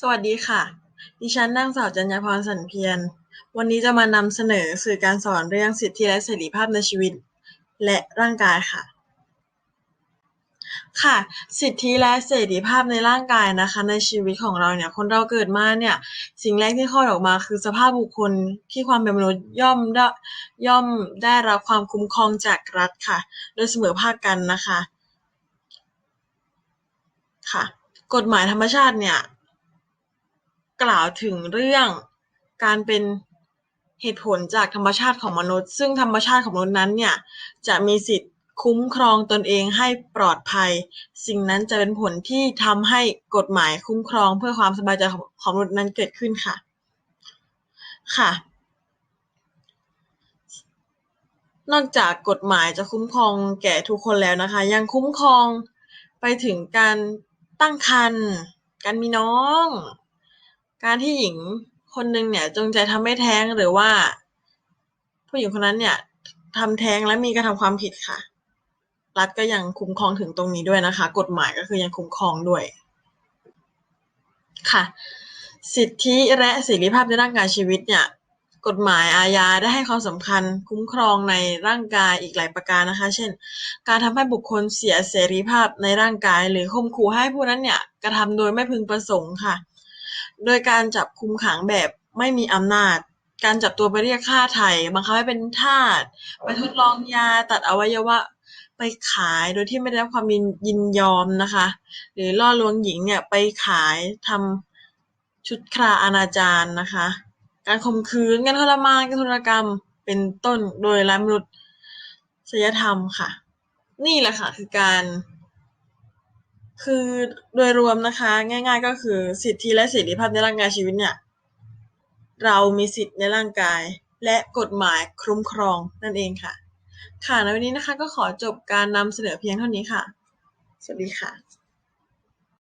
สวัสดีค่ะ ดิฉันนางสาวจัญญาพรสันเพียร วันนี้จะมานำเสนอสื่อการสอนเรื่องสิทธิและเสรีภาพในชีวิต และร่างกายค่ะ ค่ะ สิทธิและเสรีภาพในร่างกายนะคะ ในชีวิตของเราเนี่ย คนเราเกิดมาเนี่ย สิ่งแรกที่คลอดออกมาคือสภาพบุคคลที่ความเป็นมนุษย์ย่อมได้ย่อมได้รับความคุ้มครองจากรัฐค่ะ โดยเสมอภาคกันนะคะ ค่ะ กฎหมายธรรมชาติเนี่ย กล่าวถึงเรื่องการเป็นเหตุผลจากธรรมชาติของมนุษย์ ซึ่งธรรมชาติของมนุษย์นั้นเนี่ย จะมีสิทธิ์คุ้มครองตนเองให้ปลอดภัย สิ่งนั้นจะเป็นผลที่ทำให้กฎหมายคุ้มครองเพื่อความสบายใจของของมนุษย์นั้นเกิดขึ้นค่ะ ค่ะ นอกจากกฎหมายจะคุ้มครองแก่ทุกคนแล้วนะคะ ยังคุ้มครองไปถึงการ ตั้งครรภ์ การมีน้อง การที่หญิงคนหนึ่งเนี่ยจงใจทำให้แท้งหรือว่า ผู้หญิงคนนั้นเนี่ยทำแท้งและมีกระทำความผิดค่ะ รัฐก็ยังคุ้มครองถึงตรงนี้ด้วยนะคะ กฎหมายก็คือยังคุ้มครองด้วยค่ะ สิทธิและเสรีภาพในร่างกายชีวิตเนี่ย กฎหมายอาญาได้ให้ความสำคัญคุ้มครองในร่างกายอีกหลายประการนะคะ เช่น การทำให้บุคคลเสียเสรีภาพในร่างกาย หรือข่มขู่ให้ผู้นั้นเนี่ยกระทำโดยไม่พึงประสงค์ค่ะ โดยการจับคุมขังแบบไม่มีอำนาจ การจับตัวไปเรียกค่าไถ่บังคับให้เป็นทาสไปทดลองยาตัดอวัยวะไปขายโดยที่ไม่ได้รับความยินยนยอมนะคะ หรือล่อลวงหญิงเนี่ยไปขายทำชุดคราอนาจารนะคะ การข่มขืน การทรมาน การทารุณกรรม เป็นต้น โดยไร้มนุษยธรรมค่ะ นี่แหละค่ะ คือการ คือโดยรวมนะคะ ง่าย ๆ ก็คือสิทธิและเสรีภาพในร่างกายชีวิตเนี่ย เรามีสิทธิ์ในร่างกาย และกฎหมายคุ้มครองนั่นเองค่ะ ค่ะในวันนี้นะคะก็ขอจบการนำเสนอเพียงเท่านี้ค่ะ สวัสดีค่ะ